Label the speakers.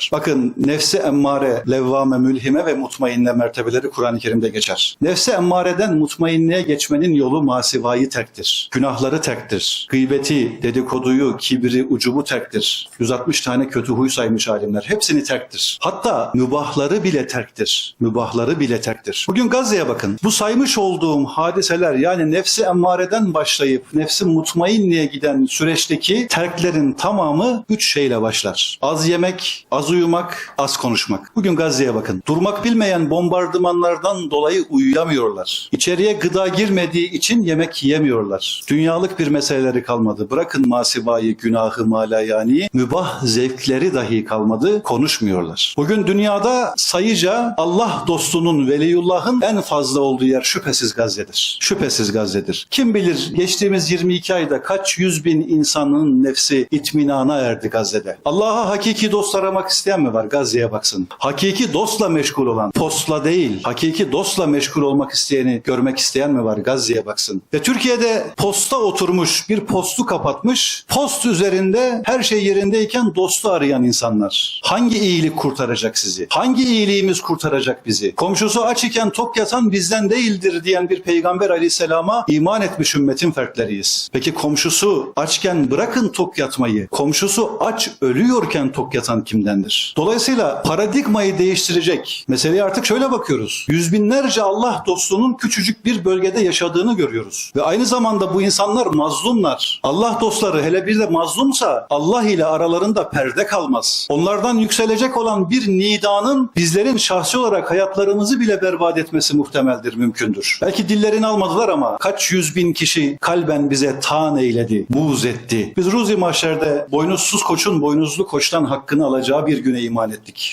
Speaker 1: var. Bakın nefsi emmare, levvame, mülhime ve mutmainne mertebeleri Kur'an-ı Kerim'de geçer. Nefsi emmareden mutmainneye geçmenin yolu masivayı terktir. Günahları terktir. Gıybeti, dedikoduyu, kibri, ucubu terktir. 160 tane kötü huy saymış alimler. Hepsini terktir. Hatta mübahları bile terktir. Mübahları bile terktir. Bugün Gazze'ye bakın. Bu saymış olduğum hadiseler yani nefsi emmareden başlayıp nefsi mutmainliğe giden süreçteki terklerin tamamı üç şeyle başlar. Az yemek, az uyumak, az konuşmak. Bugün Gazze'ye bakın. Durmak bilmeyen bombardımanlardan dolayı uyuyamıyorlar. İçeriye gıda girmediği için yemek yiyemiyorlar. Dünyalık bir meseleleri kalmadı. Bırakın masivayı, günahı, malayani, mübah zevkleri dahi kalmadı. Konuşmuyorlar. Bugün dünyada sayıca Allah dostunun, veliyullahın en fazla olduğu yer şüphesiz Gazze'dir. Şüphesiz Gazze'dir. Kim bilir geçtiğimiz 22 ayda kaç yüz bin insanın nefsi itminana erdi Gazze'de. Allah'a hakiki dost aramak isteyen mi var? Gazze'ye baksın. Hakiki dostla meşgul olan, postla değil, hakiki dostla meşgul olmak isteyeni görmek isteyen mi var? Gazze'ye baksın. Ve Türkiye'de posta oturmuş, bir postu kapatmış, post üzerinde her şey yerindeyken dostu arayan insanlar. Hangi iyilik kurtaracak sizi? Hangi iyiliğimiz kurtaracak bizi? Komşusu aç iken tok yatan bizden değildir diyen bir peygamber aleyhisselama iman etmiş ümmetin fertleriyiz. Peki komşusu açken bırakın tok yatmayı, komşusu aç ölüyorken tok yatan kimdendir? Dolayısıyla paradigmayı değiştirecek. Meseleye artık şöyle bakıyoruz. Yüz binlerce Allah dostunun küçücük bir bölgede yaşadığını görüyoruz. Ve aynı zamanda bu insanlar mazlumlar. Allah dostları hele bir de mazlumsa Allah ile aralarında perde kalmaz. Onlardan yükselecek olan bir nidanın bizlerin şahsi olarak hayatlarımızı bile berbat etmesi muhtemeldir, mümkündür. Belki dillerini almadılar ama kaç yüz bin kişi kalben bize taan eyledi, buğz etti. Biz Ruzi Mahşer'de boynuzsuz koçun boynuzlu koçtan hakkını alacağı bir güne iman ettik.